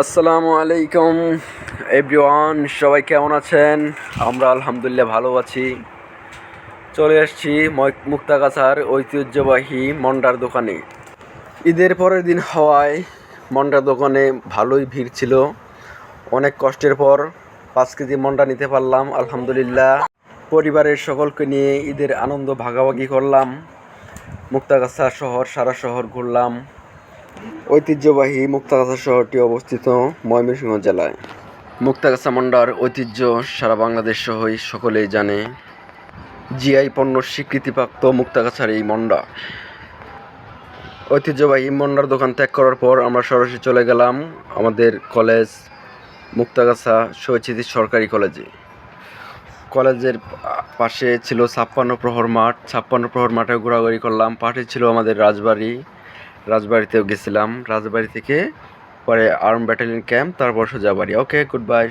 আসসালামু আলাইকুম এভরিওয়ান সবাই কেমন আছেন? আমরা আলহামদুলিল্লাহ ভালো আছি। চলে এসেছি মুক্তাগাছার ঐতিহ্যবাহী মন্ডার দোকানে। ঈদের পরের দিন হওয়ায় মন্ডার দোকানে ভালোই ভিড় ছিল। অনেক কষ্টের পর পাঁচ কেজি মন্ডা নিতে পারলাম, আলহামদুলিল্লাহ। পরিবারের সকলকে নিয়ে ঈদের আনন্দ ভাগাভাগি করলাম। মুক্তাগাছা শহর, সারা শহর ঘুরলাম। ঐতিহ্যবাহী মুক্তাগাছা শহরটি অবস্থিত ময়মনসিংহ জেলায়। মুক্তাগাছা মন্ডার ঐতিহ্য সারা বাংলাদেশ সহই সকলেই জানে। জিআই পণ্য স্বীকৃতিপ্রাপ্ত মুক্তাগাছার এই মন্ডা ঐতিহ্যবাহী মন্ডার দোকান ত্যাগ করার পর আমরা সরাসরি চলে গেলাম আমাদের কলেজ মুক্তাগাছা শহীদ সরকারি কলেজে। কলেজের পাশে ছিল ছাপ্পান্ন প্রহর মাঠ। ছাপ্পান্ন প্রহর মাঠে ঘোরাঘুরি করলাম। পাশে ছিল আমাদের রাজবাড়ি। রাজবাড়িতেও গেছিলাম। রাজবাড়ি থেকে পরে আর্ম ব্যাটালিয়ন ক্যাম্প তারপর সোজা বাড়ি ওকে গুড বাই